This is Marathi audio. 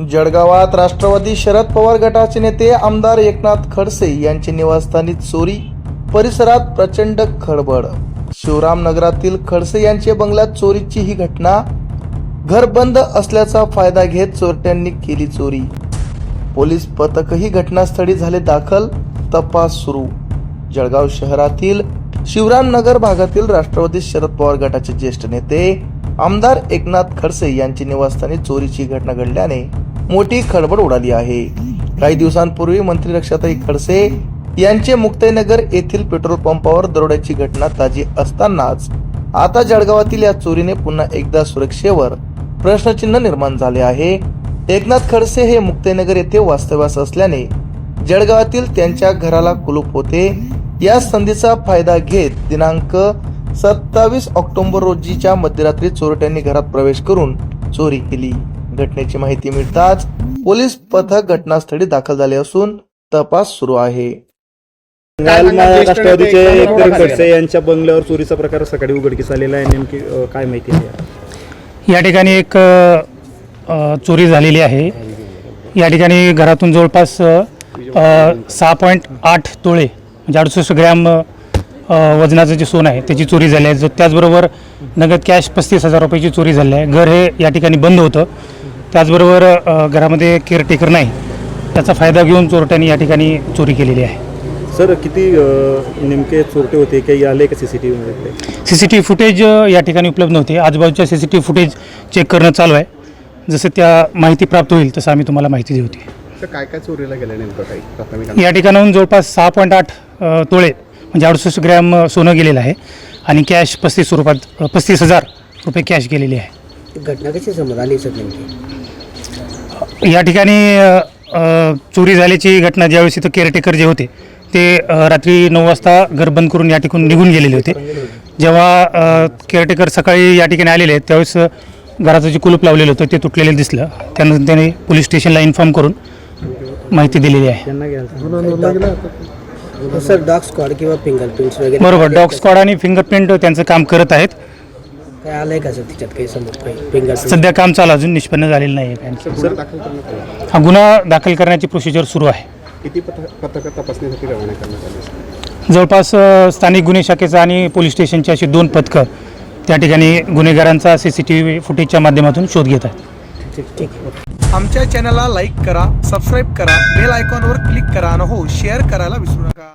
जळगावात राष्ट्रवादी शरद पवार गटाचे नेते आमदार एकनाथ खडसे यांचे निवासस्थानी चोरी परिसरात प्रचंड खळबळ. शिवरामनगरातील खडसे यांचे बंगल्यात चोरीची ही घटना घर बंद असल्याचा फायदा घेत चोरट्यांनी केली चोरी. पोलीस पथकही घटनास्थळी झाले दाखल तपास सुरू. जळगाव शहरातील शिवरामनगर भागातील राष्ट्रवादी शरद पवार गटाचे ज्येष्ठ नेते आमदार एकनाथ खडसे यांची निवासस्थानी चोरीची घटना घडल्याने मोठी खळबळ उडाली आहे. काही दिवसांपूर्वी मंत्री रक्षाताई खडसे यांचे मुक्ताईनगर येथील पेट्रोल पंपावर दरोड्याची घटना ताजी असतानाच आता जळगावातील या चोरीने पुन्हा एकदा सुरक्षेवर प्रश्नचिन्ह निर्माण झाले आहे. एकनाथ खडसे हे मुक्ताईनगर येथे वास्तव्यास असल्याने जळगावातील त्यांच्या घराला कुलूप होते. या संधीचा फायदा घेत दिनांक सत्तावीस ऑक्टोबर रोजीच्या मध्यरात्री चोरट्यांनी घरात प्रवेश करून चोरी केली. घटनेची माहिती मिळताच पोलीस पथक घटनास्थळी दाखल झाले असून तपास सुरू आहे. राष्ट्रवादीचे खडसे. यांच्या बंगल्यावर चोरीचा प्रकार सकाळी उघडकीस आलेला आहे. नेमकी अ, काय माहिती आहे? या ठिकाणी एक अ, चोरी झालेली आहे. या ठिकाणी घरातून जवळपास अ, सहा पॉईंट आठ तोळे म्हणजे अडुसष्ट ग्रॅम अ, वजनाचं जे सोनं आहे त्याची चोरी झाली आहे. ज- त्याचबरोबर नगद कॅश पस्तीस हजार रुपयाची चोरी झाली आहे. घर हे या ठिकाणी बंद होतं. त्याचबरोबर घरामध्ये केअरटेकर नाही त्याचा फायदा घेऊन चोरट्यांनी या ठिकाणी चोरी केलेली आहे. सर किती नेमके चोरटे होते? काही आले का सी सी टी व्हीमध्ये C C T V footage या ठिकाणी उपलब्ध नव्हते. आजूबाजूच्या C C T V footage check करणं चालू आहे. जसं त्या माहिती प्राप्त होईल तसं आम्ही तुम्हाला माहिती देऊ होती काय काय चोरीला गेलं नेमकं काही प्राथमिक या ठिकाणाहून जवळपास सहा पॉईंट आठ तोळे म्हणजे अडुसष्ट ग्रॅम सोनं गेलेलं आहे आणि कॅश पस्तीस स्वरूपात पस्तीस हजार रुपये कॅश गेलेली आहे. घटना कशी समोर आली सर नेमकी? या ठिकाणी अ, चोरी झाल्याची घटना ज्यावेळेस इथं केअरटेकर जे होते ते अ, रात्री नऊ वाजता घर बंद करून या ठिकाणी निघून गेलेले होते. जेव्हा केअरटेकर सकाळी या ठिकाणी आलेले आहेत त्यावेळेस अ, घराचं जे कुलूप लावलेलं होतं ते तुटलेलं दिसलं. त्यानंतर त्याने पोलीस स्टेशनला इन्फॉर्म करून माहिती दिलेली आहे. सर डॉग स्क्वॉड किंवा फिंगरप्रिंट्स वगैरे बरोबर डॉग स्क्वॉड आणि फिंगरप्रिंट त्यांचं काम करत आहेत. काय आलंय का सर त्याच्यात? काही समोर काही फिंगरप्रिंट सध्या काम चालू अजून निष्पन्न झालेलं नाही आहे गुन्हा दाखल करण्यात आला. हा गुन्हा दाखल करण्याची प्रोसिजर सुरू आहे. किती पथ- पथकं तपासणीसाठी रवाना करण्यात आली? जवळपास अ, स्थानिक गुन्हे शाखेचा आणि पोलीस स्टेशनची अशी दोन पथकं त्या ठिकाणी गुन्हेगारांचा सी सी टी व्ही फुटेजच्या माध्यमातून शोध घेत आहेत. ठीक ठीक आमच्या चॅनलला लाईक करा सबस्क्राईब करा बेल आयकॉनवर क्लिक करा आणि हो शेअर करायला विसरू नका.